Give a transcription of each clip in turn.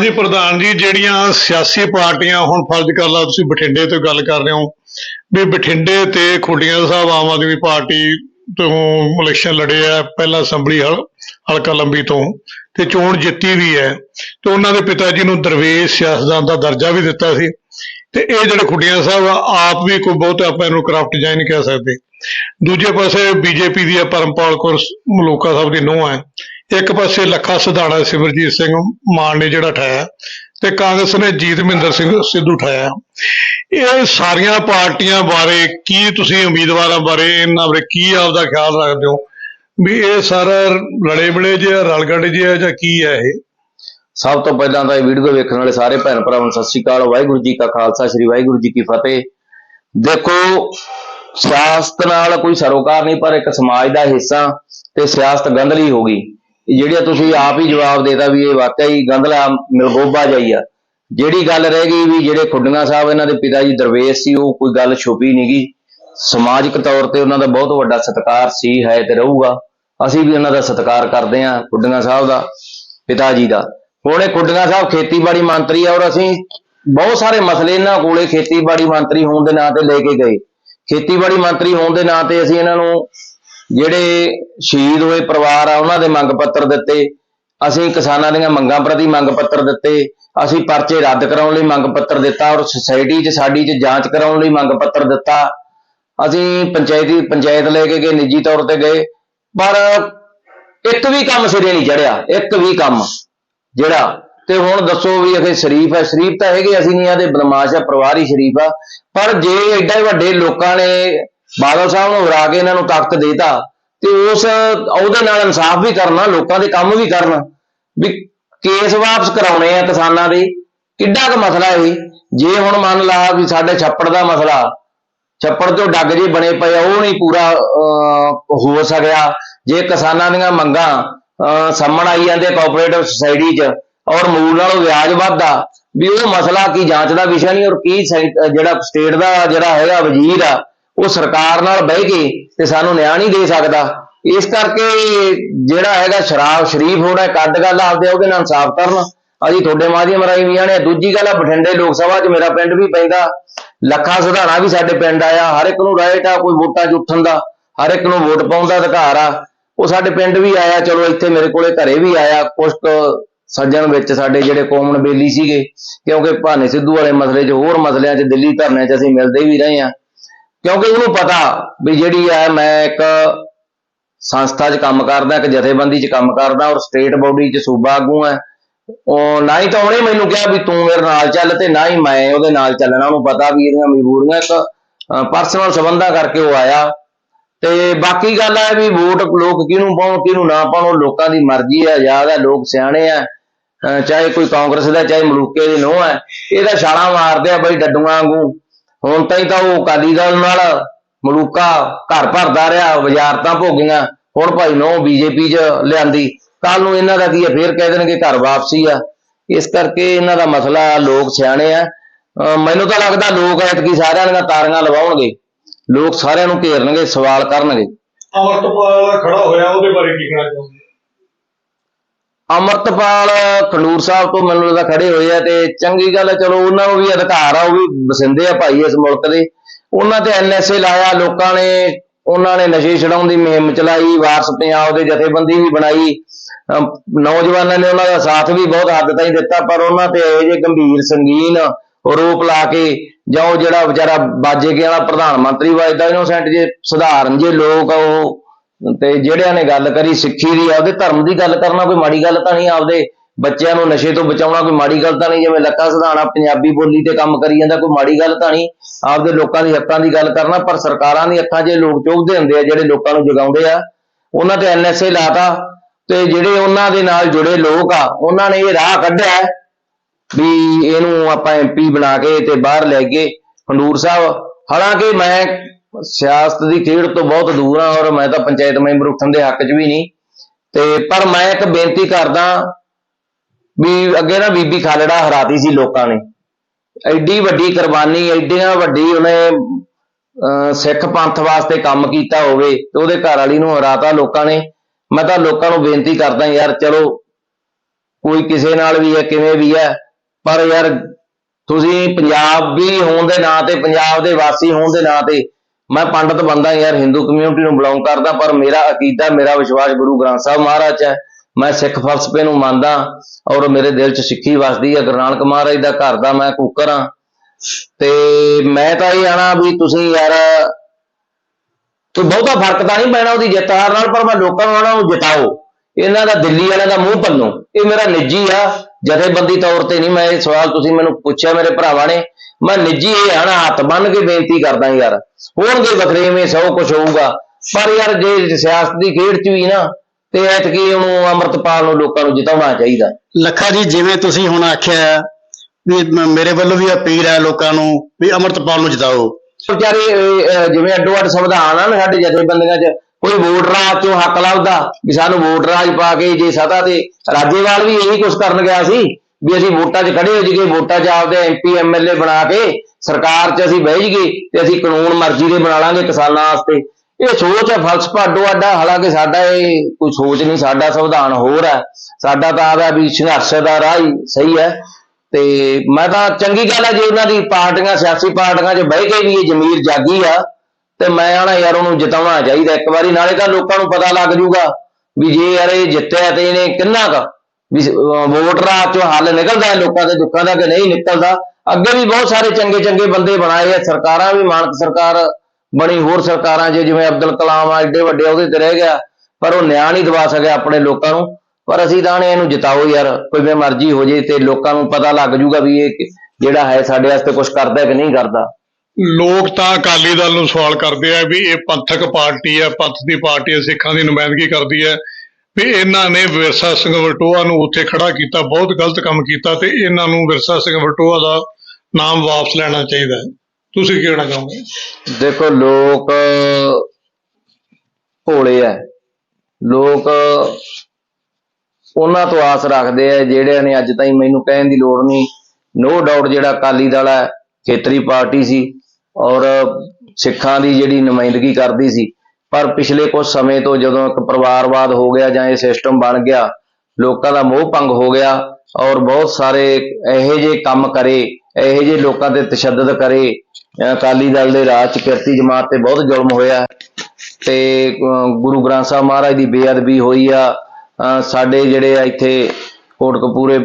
ਹਾਂਜੀ ਪ੍ਰਧਾਨ ਜੀ ਜਿਹੜੀਆਂ ਸਿਆਸੀ ਪਾਰਟੀਆਂ ਹੁਣ ਫਰਜ਼ ਕਰ ਲਾ ਤੁਸੀਂ ਬਠਿੰਡੇ ਤੋਂ ਗੱਲ ਕਰ ਰਹੇ ਹੋ ਵੀ ਬਠਿੰਡੇ ਤੇ ਖੁੱਡੀਆਂ ਸਾਹਿਬ ਆਮ ਆਦਮੀ ਪਾਰਟੀ ਤੋਂ ਇਲੈਕਸ਼ਨ ਲੜੇ ਆ ਪਹਿਲਾਂ ਅਸੈਂਬਲੀ ਹਲਕਾ ਲੰਬੀ ਤੋਂ ਤੇ ਚੋਣ ਜਿੱਤੀ ਵੀ ਹੈ ਤੇ ਉਹਨਾਂ ਦੇ ਪਿਤਾ ਜੀ ਨੂੰ ਦਰਵੇਸ਼ ਸਿਆਸਤਦਾਨ ਦਾ ਦਰਜਾ ਵੀ ਦਿੱਤਾ ਸੀ ਤੇ ਇਹ ਜਿਹੜੇ ਖੁੱਡੀਆਂ ਸਾਹਿਬ ਆ, ਆਪ ਵੀ ਕੋਈ ਬਹੁਤ ਆਪਾਂ ਇਹਨੂੰ ਕਰਾਫਟ ਜਾਂ ਕਹਿ ਸਕਦੇ। ਦੂਜੇ ਪਾਸੇ ਬੀਜੇਪੀ ਦੀ ਆ ਪਰਮਪਾਲ ਕੌਰ ਮਲੋਕਾ ਸਾਹਿਬ ਦੀ ਨੂੰਹ ਹੈ ਇੱਕ ਪਾਸੇ ਲੱਖਾ ਸਿਧਾਣਾ ਸਿਮਰਜੀਤ ਸਿੰਘ ਮਾਨ ਨੇ ਜਿਹੜਾ ਠਾਇਆ ਤੇ ਕਾਂਗਰਸ ਨੇ ਜੀਤ ਮਹਿੰਦਰ ਸਿੰਘ ਸਿੱਧੂ ਠਾਇਆ। ਇਹ ਸਾਰੀਆਂ ਪਾਰਟੀਆਂ ਬਾਰੇ ਕੀ ਤੁਸੀਂ ਉਮੀਦਵਾਰਾਂ ਬਾਰੇ, ਇਹਨਾਂ ਬਾਰੇ ਕੀ ਆਪਦਾ ਖਿਆਲ ਰੱਖਦੇ ਹੋ? ਵੀ ਇਹ ਸਾਰਾ ਲੜੇ ਬੜੇ ਜਿਹਾ ਰਲਗੜ ਜਿਹਾ ਜਾਂ ਕੀ ਹੈ ਇਹ? ਸਭ ਤੋਂ ਪਹਿਲਾਂ ਤਾਂ ਇਹ ਵੀਡੀਓ ਵੇਖਣ ਵਾਲੇ ਸਾਰੇ ਭੈਣ ਭਰਾਵਾਂ ਨੂੰ ਸਤਿ ਸ਼੍ਰੀ ਅਕਾਲ, ਵਾਹਿਗੁਰੂ ਜੀ ਕਾ ਖਾਲਸਾ, ਸ੍ਰੀ ਵਾਹਿਗੁਰੂ ਜੀ ਕੀ ਫਤਿਹ। ਦੇਖੋ, ਸਿਆਸਤ ਨਾਲ ਕੋਈ ਸਰੋਕਾਰ ਨਹੀਂ, ਪਰ ਇੱਕ ਸਮਾਜ ਦਾ ਹਿੱਸਾ ਤੇ ਸਿਆਸਤ ਗੰਧਲੀ ਹੋ ਗਈ। ਜਿਹੜੀਆਂ ਤੁਸੀਂ ਆਪ ਹੀ ਜਵਾਬ ਦੇਤਾ ਵੀ ਇਹ ਵਾਕਿਆ ਹੀ ਗੰਧਲਾ ਮਿਲਗੋਬਾ ਜਾਈ ਆ। ਜਿਹੜੀ ਗੱਲ ਰਹਿ ਗਈ ਵੀ ਜਿਹੜੇ ਖੁੱਡੀਆਂ ਸਾਹਿਬ, ਇਹਨਾਂ ਦੇ ਪਿਤਾ ਜੀ ਦਰਵੇਸ਼ ਸੀ, ਉਹ ਕੋਈ ਗੱਲ ਛੁਪੀ ਨਹੀਂ ਗਈ। ਸਮਾਜਿਕ ਤੌਰ ਤੇ ਉਹਨਾਂ ਦਾ ਬਹੁਤ ਵੱਡਾ ਸਤਿਕਾਰ ਸੀ, ਹੈ ਤੇ ਰਹੂਗਾ। ਅਸੀਂ ਵੀ ਉਹਨਾਂ ਦਾ ਸਤਿਕਾਰ ਕਰਦੇ ਹਾਂ, ਖੁੱਡੀਆਂ ਸਾਹਿਬ ਦਾ, ਪਿਤਾ ਜੀ ਦਾ। ਹੁਣ ਇਹ ਖੁੱਡੀਆਂ ਸਾਹਿਬ ਖੇਤੀਬਾੜੀ ਮੰਤਰੀ ਆ ਔਰ ਅਸੀਂ ਬਹੁਤ ਸਾਰੇ ਮਸਲੇ ਇਹਨਾਂ ਕੋਲੇ ਖੇਤੀਬਾੜੀ ਮੰਤਰੀ ਹੋਣ ਦੇ ਨਾਂ ਤੇ ਲੈ ਕੇ ਗਏ। ਖੇਤੀਬਾੜੀ ਮੰਤਰੀ ਹੋਣ ਦੇ ਨਾਂ ਤੇ ਅਸੀਂ ਇਹਨਾਂ ਨੂੰ ਜਿਹੜੇ ਸ਼ਹੀਦ ਹੋਏ ਪਰਿਵਾਰ ਆ, ਉਹਨਾਂ ਦੇ ਮੰਗ ਪੱਤਰ ਦਿੱਤੇ। ਅਸੀਂ ਕਿਸਾਨਾਂ ਦੀਆਂ ਮੰਗਾਂ ਪ੍ਰਤੀ ਮੰਗ ਪੱਤਰ ਦਿੱਤੇ। ਅਸੀਂ ਪਰਚੇ ਰੱਦ ਕਰਾਉਣ ਲਈ ਮੰਗ ਪੱਤਰ ਦਿੱਤਾ ਔਰ ਸੁਸਾਇਟੀ 'ਚ ਸਾਡੀ 'ਚ ਜਾਂਚ ਕਰਾਉਣ ਲਈ ਮੰਗ ਪੱਤਰ ਦਿੱਤਾ। ਅਸੀਂ ਪੰਚਾਇਤੀ, ਪੰਚਾਇਤ ਲੈ ਕੇ ਗਏ, ਨਿੱਜੀ ਤੌਰ ਤੇ ਗਏ। ਪਰ ਇੱਕ ਵੀ ਕੰਮ ਸਿਰੇ ਨਹੀਂ ਚੜਿਆ, ਇੱਕ ਵੀ ਕੰਮ। ਜਿਹੜਾ ਤੇ ਹੁਣ ਦੱਸੋ ਵੀ ਅਖੇ ਸ਼ਰੀਫ ਹੈ, ਸ਼ਰੀਫ ਤਾਂ ਹੈਗੇ ਅਸੀਂ ਨਹੀਂ ਆਦੇ, ਬਦਮਾਸ਼ ਆ, ਪਰਿਵਾਰ ਹੀ ਸ਼ਰੀਫ ਆ। ਪਰ ਜੇ ਐਡੇ ਵੱਡੇ ਲੋਕਾਂ ਨੇ ਬਾਦਲ ਸਾਹਿਬ ਨੂੰ ਹਰਾ ਕੇ ਇਹਨਾਂ ਨੂੰ ਤਾਕਤ ਦੇਤਾ ਤੇ ਉਸ, ਉਹਦੇ ਨਾਲ ਇਨਸਾਫ ਵੀ ਕਰਨਾ, ਲੋਕਾਂ ਦੇ ਕੰਮ ਵੀ ਕਰਨਾ, ਵੀ ਕੇਸ ਵਾਪਸ ਕਰਾਉਣੇ ਆ ਕਿਸਾਨਾਂ ਦੇ। ਕਿੱਡਾ ਕੁ ਮਸਲਾ ਇਹ? ਜੇ ਹੁਣ ਮੰਨ ਲਾ ਵੀ ਸਾਡੇ ਛੱਪੜ ਦਾ ਮਸਲਾ, ਛੱਪੜ ਤੋਂ ਡੱਗ ਜੇ ਬਣੇ ਪਏ ਆ, ਉਹ ਨਹੀਂ ਪੂਰਾ ਹੋ ਸਕਿਆ। ਜੇ ਕਿਸਾਨਾਂ ਦੀਆਂ ਮੰਗਾਂ ਸਾਹਮਣ ਆਈ ਜਾਂਦੇ ਕੋਆਪਰੇਟਿਵ ਸੁਸਾਇਟੀ 'ਚ ਔਰ ਮੂਲ ਨਾਲੋਂ ਵਿਆਜ ਵੱਧਦਾ, ਵੀ ਉਹ ਮਸਲਾ ਕੀ ਜਾਂਚ ਦਾ ਵਿਸ਼ਾ ਨਹੀਂ, ਔਰ ਕੀ ਜਿਹੜਾ ਸਟੇਟ ਦਾ ਜਿਹੜਾ ਹੈਗਾ ਵਜ਼ੀਰ ਆ ਉਹ ਸਰਕਾਰ ਨਾਲ ਬਹਿ ਕੇ ਤੇ ਸਾਨੂੰ ਨਿਆਂ ਨਹੀਂ ਦੇ ਸਕਦਾ। ਇਸ ਕਰਕੇ ਜਿਹੜਾ ਹੈਗਾ ਸ਼ਰਾਬ ਸ਼ਰੀਫ ਹੋਣਾ ਕੱਦ ਗੱਲ ਆਪਦੇ ਉਹਦੇ ਨਾਲ ਇਨਸਾਫ ਕਰਨ। ਅਸੀਂ ਤੁਹਾਡੇ ਮਾਧਿਅਮ ਰਾਹੀਂ ਵੀ ਆਣੇ ਦੂਜੀ ਗੱਲ ਆ, ਬਠਿੰਡੇ ਲੋਕ ਸਭਾ 'ਚ ਮੇਰਾ ਪਿੰਡ ਵੀ ਪੈਂਦਾ। ਲੱਖਾਂ ਸੁਧਾਣਾ ਵੀ ਸਾਡੇ ਪਿੰਡ ਆਇਆ। ਹਰ ਇੱਕ ਨੂੰ ਰਾਈਟ ਆ, ਕੋਈ ਵੋਟਾਂ 'ਚ ਉੱਠਣ ਦਾ। ਹਰ ਇੱਕ ਨੂੰ ਵੋਟ ਪਾਉਣ ਦਾ ਅਧਿਕਾਰ ਆ। ਉਹ ਸਾਡੇ ਪਿੰਡ ਵੀ ਆਇਆ, ਚਲੋ ਇੱਥੇ ਮੇਰੇ ਕੋਲੇ ਘਰੇ ਵੀ ਆਇਆ। ਕੁਛ ਸੱਜਣ ਵਿੱਚ ਸਾਡੇ ਜਿਹੜੇ ਕੋਮਨ ਬੇਲੀ ਸੀਗੇ, ਕਿਉਂਕਿ ਭਾਨੇ ਸਿੱਧੂ ਵਾਲੇ ਮਸਲੇ 'ਚ ਹੋਰ ਮਸਲਿਆਂ 'ਚ, ਦਿੱਲੀ ਧਰਨੇ 'ਚ ਅਸੀਂ ਮਿਲਦੇ ਵੀ ਰਹੇ ਆ ਕਿਉਂਕਿ ਉਹਨੂੰ ਪਤਾ ਵੀ ਜਿਹੜੀ ਆ ਮੈਂ ਇੱਕ ਸੰਸਥਾ 'ਚ ਕੰਮ ਕਰਦਾ, ਇੱਕ ਜਥੇਬੰਦੀ 'ਚ ਕੰਮ ਕਰਦਾ ਔਰ ਸਟੇਟ ਬਾਡੀ 'ਚ ਸੂਬਾ ਆਗੂ ਆ, ਉਹ ਨਾ ਹੀ ਤਾਂ ਉਹਨੇ ਮੈਨੂੰ ਕਿਹਾ ਵੀ ਤੂੰ ਮੇਰੇ ਨਾਲ ਚੱਲ ਤੇ ਨਾ ਹੀ ਮੈਂ ਉਹਦੇ ਨਾਲ ਚੱਲਣਾ, ਉਹਨੂੰ ਪਤਾ ਵੀ ਇਹਦੀਆਂ ਮਜਬੂਰੀਆਂ ਇੱਕ ਪਰਸਨਲ ਸਬੰਧਾਂ ਕਰਕੇ ਉਹ ਆਇਆ। ਤੇ ਬਾਕੀ ਗੱਲ ਹੈ ਵੀ ਵੋਟ ਲੋਕ ਕਿਹਨੂੰ ਪਾਉਣ, ਕਿਹਨੂੰ ਨਾ ਪਾਉਣ, ਉਹ ਲੋਕਾਂ ਦੀ ਮਰਜ਼ੀ ਹੈ ਆਜ਼ਾਦ ਹੈ ਲੋਕ ਸਿਆਣੇ ਆ ਚਾਹੇ ਕੋਈ ਕਾਂਗਰਸ ਦਾ, ਚਾਹੇ ਮਲੂਕੇ ਦੀ ਨੋਹ ਹੈ ਇਹਦਾ ਛਾਲਾਂ ਮਾਰਦੇ ਆ ਬਈ ਡੱਡੂਆਂ ਵਾਂਗੂ। ਹੁਣ ਤਾਈਂ ਤਾਂ ਉਹ ਅਕਾਲੀ ਦਲ ਨਾਲ ਮਲੂਕਾ ਘਰ ਭਰਦਾ ਰਿਹਾ ਵਜ਼ਾਰਤਾਂ ਭੋਗੀਆਂ ਹੁਣ ਭਾਈ ਨੋ ਬੀਜੇਪੀ 'ਚ ਲਿਆਂਦੀ। ਕੱਲ ਨੂੰ ਇਹਨਾਂ ਦਾ ਕੀ ਹੈ? ਫੇਰ ਕਹਿ ਦੇਣਗੇ ਘਰ ਵਾਪਸੀ ਆ। ਇਸ ਕਰਕੇ ਇਹਨਾਂ ਦਾ ਮਸਲਾ ਲੋਕ ਸਿਆਣੇ ਆ। ਮੈਨੂੰ ਤਾਂ ਲੱਗਦਾ ਲੋਕ ਐਤਕੀ ਸਾਰਿਆਂ ਦੀਆਂ ਤਾਰੀਆਂ ਲਵਾਉਣਗੇ। ਲੋਕ ਸਾਰਿਆਂ ਨੂੰ ਘੇਰਨਗੇ, ਸਵਾਲ ਕਰਨਗੇ। ਅਮਰਤਪਾਲ ਖੜਾ ਹੋਇਆ, ਉਹਦੇ ਬਾਰੇ ਕੀ ਕਹਿਣਾ ਚਾਹੁੰਦੇ ਅਮਰਤਪਾਲ ਖੰਡੂਰ ਸਾਹਿਬ ਤੋਂ ਮੈਨੂੰ ਲੱਗਦਾ ਖੜੇ ਹੋਏ ਆ ਤੇ ਚੰਗੀ ਗੱਲ ਚਲੋ ਉਹਨਾਂ ਨੂੰ ਵੀ ਅਧਿਕਾਰ ਆ, ਉਹ ਵੀ ਵਸਿੰਦੇ ਆ ਭਾਈ ਇਸ ਮੁਲਕ ਦੇ। ਉਹਨਾਂ ਤੇ ਐਨਐਸਏ ਲਾਇਆ, ਲੋਕਾਂ ਨੇ ਉਹਨਾਂ ਨੇ ਨਸ਼ੇ ਛਡਾਉਣ ਦੀ ਮੁਹਿੰਮ ਚਲਾਈ, ਵਾਰਸ ਪੰਜਾਬ ਦੇ ਜਥੇਬੰਦੀ ਵੀ ਬਣਾਈ। ਨੌਜਵਾਨਾਂ ਨੇ ਉਹਨਾਂ ਦਾ ਸਾਥ ਵੀ ਬਹੁਤ ਹੱਦ ਤਾਈਂ ਦਿੱਤਾ, ਪਰ ਉਹਨਾਂ ਤੇ ਇਹੋ ਜਿਹੇ ਗੰਭੀਰ ਸੰਗੀਨ ਰੂਪ ਲਾ ਕੇ ਜਾਂ ਉਹ ਜਿਹੜਾ ਵਿਚਾਰਾ ਬਾਜੇ ਕੇ ਵਾਲਾ ਪ੍ਰਧਾਨ ਮੰਤਰੀ ਵਜਦਾ ਇਨੋਸੈਂਟ ਜੇ, ਸਧਾਰਨ ਜੇ ਲੋਕ ਉਹ ਤੇ ਜਿਹੜਿਆਂ ਨੇ ਗੱਲ ਕਰੀ ਸਿੱਖੀ ਦੀ, ਆਪਦੇ ਧਰਮ ਦੀ ਗੱਲ ਕਰਨਾ, ਕੋਈ ਮਾੜੀ ਗੱਲ ਤਾਂ ਨਹੀਂ, ਆਪਦੇ ਬੱਚਿਆਂ ਨੂੰ ਨਸ਼ੇ ਤੋਂ ਬਚਾਉਣਾ, ਕੋਈ ਮਾੜੀ ਗੱਲ ਤਾਂ ਨਹੀਂ, ਜਿਵੇਂ ਲੱਕਾ ਸਧਾਣਾ ਪੰਜਾਬੀ ਬੋਲੀ ਤੇ ਕੰਮ ਕਰੀ ਜਾਂਦਾ, ਕੋਈ ਮਾੜੀ ਗੱਲ ਤਾਂ ਨਹੀਂ, ਆਪਦੇ ਲੋਕਾਂ ਦੀ ਹੱਕਾਂ ਦੀ ਗੱਲ ਕਰਨਾ, ਪਰ ਸਰਕਾਰਾਂ ਦੀ ਅੱਖਾਂ 'ਚ ਲੋਕ ਚੁੱਭਦੇ ਹੁੰਦੇ ਆ, ਜਿਹੜੇ ਲੋਕਾਂ ਨੂੰ ਜਗਾਉਂਦੇ ਆ। ਉਹਨਾਂ ਤੇ ਐਨਐਸਏ ਲਾਤਾ, ਤੇ ਜਿਹੜੇ ਉਹਨਾਂ ਦੇ ਨਾਲ ਜੁੜੇ ਲੋਕ ਆ, ਉਹਨਾਂ ਨੇ ਇਹ ਰਾਹ ਕੱਢਿਆ ਵੀ ਇਹਨੂੰ ਆਪਾਂ ਐਮਪੀ ਬਣਾ ਕੇ ਤੇ ਬਾਹਰ ਲੈ ਗਏ, ਹੰਡੂਰ ਸਾਹਿਬ। ਹਾਲਾਂਕਿ ਮੈਂ ਸਿਆਸਤ ਦੀ ਖੇਡ ਤੋਂ ਬਹੁਤ ਦੂਰ ਆ ਔਰ ਮੈਂ ਤਾਂ ਪੰਚਾਇਤ ਮੈਂਬਰ ਉੱਠਣ ਦੇ ਹੱਕ 'ਚ ਵੀ ਨਹੀਂ। ਤੇ ਪਰ ਮੈਂ ਇੱਕ ਬੇਨਤੀ ਕਰਦਾ ਵੀ ਅੱਗੇ ਨਾ ਬੀਬੀ ਖਾਲੜਾ ਹਰਾਤੀ ਸੀ ਲੋਕਾਂ ਨੇ। ਐਡੀ ਵੱਡੀ ਕੁਰਬਾਨੀ, ਐਡੀਆਂ ਵੱਡੀ ਉਹਨੇ ਸਿੱਖ ਪੰਥ ਵਾਸਤੇ ਕੰਮ ਕੀਤਾ ਹੋਵੇ ਤੇ ਉਹਦੇ ਘਰ ਵਾਲੀ ਨੂੰ ਹਰਾਤਾ ਲੋਕਾਂ ਨੇ। ਮੈਂ ਤਾਂ ਲੋਕਾਂ ਨੂੰ ਬੇਨਤੀ ਕਰਦਾ ਯਾਰ ਚਲੋ, ਕੋਈ ਕਿਸੇ ਨਾਲ ਵੀ ਹੈ, ਕਿਵੇਂ ਵੀ ਹੈ, ਪਰ ਯਾਰ ਤੁਸੀਂ ਪੰਜਾਬੀ ਹੋਣ ਦੇ ਨਾਂ ਤੇ, ਪੰਜਾਬ ਦੇ ਵਾਸੀ ਹੋਣ ਦੇ ਨਾਂ ਤੇ ਮੈਂ ਪੰਡਤ ਬੰਦਾ ਯਾਰ, ਹਿੰਦੂ ਕਮਿਊਨਿਟੀ ਨੂੰ ਬਿਲੋਂਗ ਕਰਦਾ, ਪਰ ਮੇਰਾ ਅਕੀਦਾ, ਮੇਰਾ ਵਿਸ਼ਵਾਸ ਗੁਰੂ ਗ੍ਰੰਥ ਸਾਹਿਬ ਮਹਾਰਾਜ 'ਚ ਹੈ। ਮੈਂ ਸਿੱਖ ਫਲਸਫੇ ਨੂੰ ਮੰਨਦਾ ਔਰ ਮੇਰੇ ਦਿਲ 'ਚ ਸਿੱਖੀ ਵਸਦੀ ਹੈ। ਗੁਰੂ ਨਾਨਕ ਮਹਾਰਾਜ ਦਾ ਘਰ ਦਾ ਮੈਂ ਕੂਕਰ ਹਾਂ। ਤੇ ਮੈਂ ਤਾਂ ਇਹ ਆਣਾ ਵੀ ਤੁਸੀਂ ਯਾਰ ਕੋਈ ਬਹੁਤਾ ਫ਼ਰਕ ਤਾਂ ਨਹੀਂ ਪੈਣਾ ਉਹਦੀ ਜਿੱਤ ਹਾਰ ਨਾਲ, ਪਰ ਮੈਂ ਲੋਕਾਂ ਨੂੰ ਉਹਨਾਂ ਨੂੰ ਜਿਤਾਓ। ਇਹਨਾਂ ਦਾ ਦਿੱਲੀ ਵਾਲਿਆਂ ਦਾ ਮੂੰਹ ਭੰਨੋ। ਇਹ ਮੇਰਾ ਨਿੱਜੀ ਆ। ਜਥੇਬੰਦੀ ਤੌਰ ਤੇ ਨਹੀਂ ਮੈਂ ਇਹ ਸਵਾਲ ਤੁਸੀਂ ਮੈਨੂੰ ਪੁੱਛਿਆ ਮੇਰੇ ਭਰਾਵਾਂ ਨੇ। ਮੈਂ ਨਿੱਜੀ ਇਹ ਆਣਾ ਹੱਥ ਬੰਨ ਕੇ ਬੇਨਤੀ ਕਰਦਾ ਯਾਰ। ਹੋਣਗੇ ਵਖਰੇਵੇਂ ਸਭ ਕੁਝ ਹੋਊਗਾ। ਪਰ ਯਾਰ ਜੇ ਸਿਆਸਤ ਦੀ ਖੇਡ 'ਚ ਵੀ ਨਾ ਤੇ ਐਤਕੀ ਉਹਨੂੰ ਅੰਮ੍ਰਿਤਪਾਲ ਨੂੰ ਲੋਕਾਂ ਨੂੰ ਜਿਤਾਉਣਾ ਚਾਹੀਦਾ। ਲੱਖਾ ਜੀ ਜਿਵੇਂ ਤੁਸੀਂ ਹੁਣ ਆਖਿਆ ਵੀ ਮੇਰੇ ਵੱਲੋਂ ਵੀ ਅਪੀਲ ਹੈ ਲੋਕਾਂ ਨੂੰ ਵੀ ਅਮਰਤਪਾਲ ਨੂੰ ਜਿਤਾਓ। ਵਿਚਾਰੇ ਜਿਵੇਂ ਅੱਡੋ ਅੱਡ ਸੰਵਿਧਾਨ ਆ ਨਾ ਸਾਡੇ ਜਥੇਬੰਦੀਆਂ 'ਚ ਕੋਈ ਵੋਟ ਰਾਜ ਚੋਂ ਹੱਕ ਲੱਭਦਾ ਵੀ ਸਾਨੂੰ ਵੋਟ ਰਾਜ ਪਾ ਕੇ ਜੇ ਸਤਾ ਤੇ ਰਾਜੇਵਾਲ ਵੀ ਇਹੀ ਕੁਝ ਕਰਨ ਗਿਆ ਸੀ ਵੀ ਅਸੀਂ ਵੋਟਾਂ 'ਚ ਖੜੇ ਹੋ ਜਾਈਏ, ਵੋਟਾਂ 'ਚ ਆਪਦੇ ਐਮਪੀ ਐਮਐਲਏ ਬਣਾ ਕੇ ਸਰਕਾਰ 'ਚ ਅਸੀਂ ਬਹਿ ਜਾਈਏ ਤੇ ਅਸੀਂ ਕਾਨੂੰਨ ਮਰਜ਼ੀ ਦੇ ਬਣਾ ਲਾਂਗੇ ਕਿਸਾਨਾਂ ਵਾਸਤੇ। ਇਹ ਸੋਚ ਹੈ ਫਲਸਫਾ ਅੱਡੋ ਅੱਡਾ ਹਾਲਾਂਕਿ ਸਾਡਾ ਇਹ ਕੋਈ ਸੋਚ ਨਹੀਂ, ਸਾਡਾ ਸੰਵਿਧਾਨ ਹੋਰ ਹੈ। ਸਾਡਾ ਤਾਂ ਆਦਾ ਵੀ ਸੰਘਰਸ਼ ਦਾ ਰਾਹ ਹੀ ਸਹੀ ਹੈ। ਤੇ ਮੈਂ ਤਾਂ ਚੰਗੀ ਗੱਲ ਹੈ, ਜੇ ਉਹਨਾਂ ਦੀ ਪਾਰਟੀਆਂ, ਸਿਆਸੀ ਪਾਰਟੀਆਂ 'ਚ ਬਹਿ ਕੇ ਵੀ ਇਹ ਜ਼ਮੀਰ ਜਾਗੀ ਆ ਤੇ ਮੈਂ ਆਣਾ ਯਾਰ ਉਹਨੂੰ ਜਿਤਾਉਣਾ ਚਾਹੀਦਾ। ਇੱਕ ਵਾਰੀ ਨਾਲੇ ਤਾਂ ਲੋਕਾਂ ਨੂੰ ਪਤਾ ਲੱਗ ਜੂਗਾ ਵੀ ਜੇ ਯਾਰ ਇਹ ਜਿੱਤਿਆ ਤੇ ਇਹਨੇ ਕਿੰਨਾ ਕ ਵੀ, ਅਹ ਚੋਂ ਹੱਲ ਨਿਕਲਦਾ ਲੋਕਾਂ ਦੇ ਦੁੱਖਾਂ ਦਾ ਕਿ ਨਹੀਂ ਨਿਕਲਦਾ। ਅੱਗੇ ਵੀ ਬਹੁਤ ਸਾਰੇ ਚੰਗੇ ਚੰਗੇ ਬੰਦੇ ਬਣਾਏ ਆ। ਸਰਕਾਰਾਂ ਵੀ, ਮਾਨਕ ਸਰਕਾਰ, ਬਣੀ ਹੋਰ ਸਰਕਾਰਾਂ 'ਚ ਜਿਵੇਂ ਅਬਦੁਲ ਕਲਾਮ ਆ, ਐਡੇ ਵੱਡੇ ਉਹਦੇ ਤੇ ਰਹਿ ਗਿਆ, ਪਰ ਉਹ ਨਿਆਂ ਨਹੀਂ ਦਵਾ ਸਕਿਆ ਆਪਣੇ ਲੋਕਾਂ ਨੂੰ। ਪਰ ਅਸੀਂ ਤਾਂ ਇਹਨੂੰ ਜਿਤਾਓ ਯਾਰ, ਕੋਈ ਮਰਜ਼ੀ ਹੋ ਜੇ ਤੇ ਲੋਕਾਂ ਨੂੰ ਪਤਾ ਲੱਗ ਜੂਗਾ ਵੀ ਇਹ ਜਿਹੜਾ ਹੈ ਸਾਡੇ ਵਾਸਤੇ ਕੁਝ ਕਰਦਾ ਕਿ ਨਹੀਂ ਕਰਦਾ। ਲੋਕ ਤਾਂ ਅਕਾਲੀ ਦਲ ਨੂੰ ਸਵਾਲ ਕਰਦੇ ਆ ਵੀ ਇਹ ਪੰਥਕ ਪਾਰਟੀ ਹੈ, ਪੰਥ ਦੀ ਪਾਰਟੀ ਹੈ, ਸਿੱਖਾਂ ਦੀ ਨੁਮਾਇੰਦਗੀ ਕਰਦੀ ਹੈ। ਵੀ ਇਹਨਾਂ ਨੇ ਵਿਰਸਾ ਸਿੰਘ ਵਲਟੋਆ ਨੂੰ ਉੱਥੇ ਖੜਾ ਕੀਤਾ, ਬਹੁਤ ਗਲਤ ਕੰਮ ਕੀਤਾ ਤੇ ਇਹਨਾਂ ਨੂੰ ਵਿਰਸਾ ਸਿੰਘ ਵਲਟੋਆ ਦਾ ਨਾਮ ਵਾਪਸ ਲੈਣਾ ਚਾਹੀਦਾ ਹੈ। ਤੁਸੀਂ ਕੀ ਕਹਿਣਾ ਚਾਹੋਗੇ? ਦੇਖੋ, ਲੋਕ ਭੋਲੇ ਆ। ਲੋਕ ਉਹਨਾਂ ਤੋਂ ਆਸ ਰੱਖਦੇ ਆ ਜਿਹੜਿਆਂ ਨੇ ਅੱਜ ਤਾਈਂ ਮੈਨੂੰ ਕਹਿਣ ਦੀ ਲੋੜ ਨਹੀਂ। ਨੋ ਡਾਊਟ ਜਿਹੜਾ ਅਕਾਲੀ ਦਲ ਹੈ, ਖੇਤਰੀ ਪਾਰਟੀ ਸੀ। ਔਰ ਸਿੱਖਾਂ ਦੀ ਜਿਹੜੀ ਨੁਮਾਇੰਦਗੀ ਕਰਦੀ ਸੀ, ਪਰ ਪਿਛਲੇ ਕੁਝ ਸਮੇਂ ਤੋਂ ਜਦੋਂ ਇੱਕ ਪਰਿਵਾਰਵਾਦ ਹੋ ਗਿਆ ਜਾਂ ਇਹ ਸਿਸਟਮ ਬਣ ਗਿਆ, ਲੋਕਾਂ ਦਾ ਮੋਹ ਭੰਗ ਹੋ ਗਿਆ ਔਰ ਬਹੁਤ ਸਾਰੇ ਇਹੋ ਜਿਹੇ ਕੰਮ ਕਰੇ, ਇਹੋ ਜਿਹੇ ਲੋਕਾਂ ਤੇ ਤਸ਼ੱਦਦ ਕਰੇ, ਅਕਾਲੀ ਦਲ ਦੇ ਰਾਜ ਚ ਕਿਰਤੀ ਜਮਾਤ ਤੇ ਬਹੁਤ ਜ਼ੁਲਮ ਹੋਇਆ ਤੇ ਗੁਰੂ ਗ੍ਰੰਥ ਸਾਹਿਬ ਮਹਾਰਾਜ ਦੀ ਬੇਅਦਬੀ ਹੋਈ ਆ ਸਾਡੇ ਜਿਹੜੇ ਆ ਇੱਥੇ ਕੋਟਕਪੂਰੇ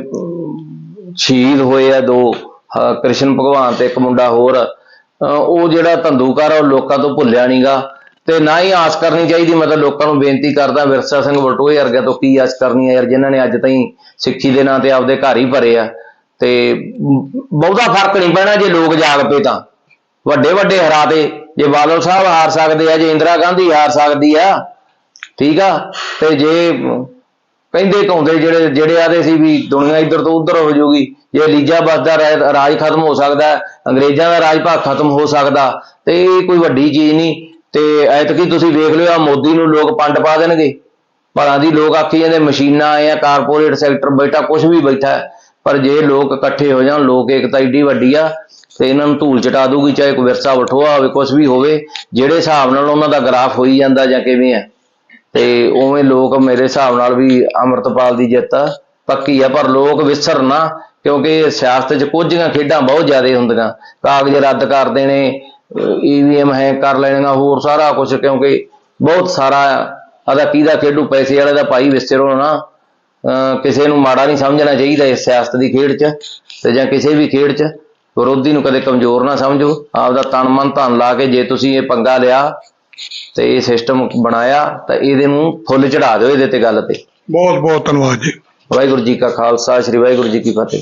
ਸ਼ਹੀਦ ਹੋਏ ਆ ਦੋ, ਅਹ, ਕ੍ਰਿਸ਼ਨ ਭਗਵਾਨ ਤੇ ਇੱਕ ਮੁੰਡਾ ਹੋਰ ਉਹ ਜਿਹੜਾ ਧੰਦੂਕਾਰ ਆ, ਉਹ ਲੋਕਾਂ ਤੋਂ ਭੁੱਲਿਆ ਨਹੀਂਗਾ ਤੇ ਨਾ ਹੀ ਆਸ ਕਰਨੀ ਚਾਹੀਦੀ, ਮੈਂ ਤਾਂ ਲੋਕਾਂ ਨੂੰ ਬੇਨਤੀ ਕਰਦਾ, ਵਿਰਸਾ ਸਿੰਘ ਵਲਟੋਏ ਵਰਗਿਆਂ ਤੋਂ ਕੀ ਆਸ ਕਰਨੀ ਆ ਯਾਰ, ਜਿਨ੍ਹਾਂ ਨੇ ਅੱਜ ਤਾਈਂ ਸਿੱਖੀ ਦੇ ਨਾਂ ਤੇ ਆਪਦੇ ਘਰ ਹੀ ਭਰੇ ਆ। ਤੇ ਬਹੁਤਾ ਫ਼ਰਕ ਨਹੀਂ ਪੈਣਾ ਜੇ ਲੋਕ ਜਾਗ ਪਏ ਤਾਂ। ਵੱਡੇ ਵੱਡੇ ਹਰਾ ਹਰਾਤੇ ਜੇ ਬਾਦਲ ਸਾਹਿਬ ਹਾਰ ਸਕਦੇ ਆ, ਜੇ ਇੰਦਰਾ ਗਾਂਧੀ ਹਾਰ ਸਕਦੀ ਆ, ਠੀਕ ਆ। ਤੇ ਜੇ ਕਹਿੰਦੇ ਕਹੁੰਦੇ ਜਿਹੜੇ ਜਿਹੜੇ ਆਦੇ ਸੀ ਵੀ ਦੁਨੀਆ ਇੱਧਰ ਤੋਂ ਉੱਧਰ ਹੋ ਜਾਊਗੀ ਜੇ ਲੀਜਾਬਾਦ ਦਾ ਰਾਜ ਖਤਮ ਹੋ ਸਕਦਾ, ਅੰਗਰੇਜ਼ਾਂ ਦਾ ਰਾਜ ਭਾਗ ਖਤਮ ਹੋ ਸਕਦਾ, ਤੇ ਇਹ ਕੋਈ ਵੱਡੀ ਚੀਜ਼ ਨਹੀਂ, ਤੇ ਐਤਕੀ ਤੁਸੀਂ ਵੇਖ ਲਿਓ ਆ ਮੋਦੀ ਨੂੰ ਲੋਕ ਪੰਡ ਪਾ ਦੇਣਗੇ। ਭਲਾਂ ਦੀ ਲੋਕ ਆਖੀ ਜਾਂਦੇ ਮਸ਼ੀਨਾਂ ਆਏ ਆ ਕਾਰਪੋਰੇਟ ਸੈਕਟਰ ਬੈਠਾ ਕੁਝ ਵੀ ਬੈਠਾ ਪਰ ਜੇ ਲੋਕ ਇਕੱਠੇ ਹੋ ਜਾਣ, ਲੋਕ ਏਕਤਾ ਏਡੀ ਵੱਡੀ ਆ, ਤੇ ਇਹਨਾਂ ਨੂੰ ਧੂਲ ਚਟਾ ਦੂਗੀ, ਚਾਹੇ ਕੋਈ ਵਿਰਸਾ ਵਠੋਆ ਹੋਵੇ ਕੁਝ ਵੀ ਹੋਵੇ, ਜਿਹੜੇ ਹਿਸਾਬ ਨਾਲ ਉਹਨਾਂ ਦਾ ਗ੍ਰਾਫ ਹੋਈ ਜਾਂਦਾ ਜਾਂ ਕਿਵੇਂ ਆ ਤੇ ਉਵੇਂ ਲੋਕ ਮੇਰੇ ਹਿਸਾਬ ਨਾਲ ਵੀ ਅਮਰਤਪਾਲ ਦੀ ਜਿੱਤ ਪੱਕੀ ਆ, ਪਰ ਲੋਕ ਵਿਸਰ ਕਿਉਂਕਿ ਸਿਆਸਤ 'ਚ ਕੁਝੀਆਂ ਖੇਡਾਂ ਬਹੁਤ ਜ਼ਿਆਦਾ ਹੁੰਦੀਆਂ। ਕਾਗਜ਼ ਰੱਦ ਕਰ ਦੇਣੇ ਈਵੀਐਮ ਹੈਕ ਕਰ ਲੈਣੀਆਂ, ਹੋਰ ਸਾਰਾ ਕੁਝ ਕਿਉਂਕਿ ਬਹੁਤ ਸਾਰਾ ਆਦਾ ਕਿਹਦਾ ਖੇਡੂ ਪੈਸੇ ਵਾਲੇ ਦਾ ਭਾਈ ਵਿਸਰੋ ਨਾ, ਅਹ ਕਿਸੇ ਨੂੰ ਮਾੜਾ ਨਹੀਂ ਸਮਝਣਾ ਚਾਹੀਦਾ ਇਸ ਸਿਆਸਤ ਦੀ ਖੇਡ 'ਚ, ਤੇ ਜਾਂ ਕਿਸੇ ਵੀ ਖੇਡ 'ਚ। ਵਿਰੋਧੀ ਨੂੰ ਕਦੇ ਕਮਜ਼ੋਰ ਨਾ ਸਮਝੋ, ਆਪਦਾ ਤਨ ਮਨ ਧਨ ਲਾ ਕੇ ਜੇ ਤੁਸੀਂ ਇਹ ਪੰਗਾ ਲਿਆ ਤੇ ਇਹ ਸਿਸਟਮ ਬਣਾਇਆ ਤਾਂ ਇਹਦੇ ਨੂੰ ਫੁੱਲ ਚੜਾ ਦਿਓ ਇਹਦੇ ਤੇ ਗੱਲ ਤੇ। ਬਹੁਤ ਬਹੁਤ ਧੰਨਵਾਦ ਜੀ। ਵਾਹਿਗੁਰੂ ਜੀ ਕਾ ਖਾਲਸਾ ਸ੍ਰੀ ਵਾਹਿਗੁਰੂ ਜੀ ਕੀ ਫਤਿਹ।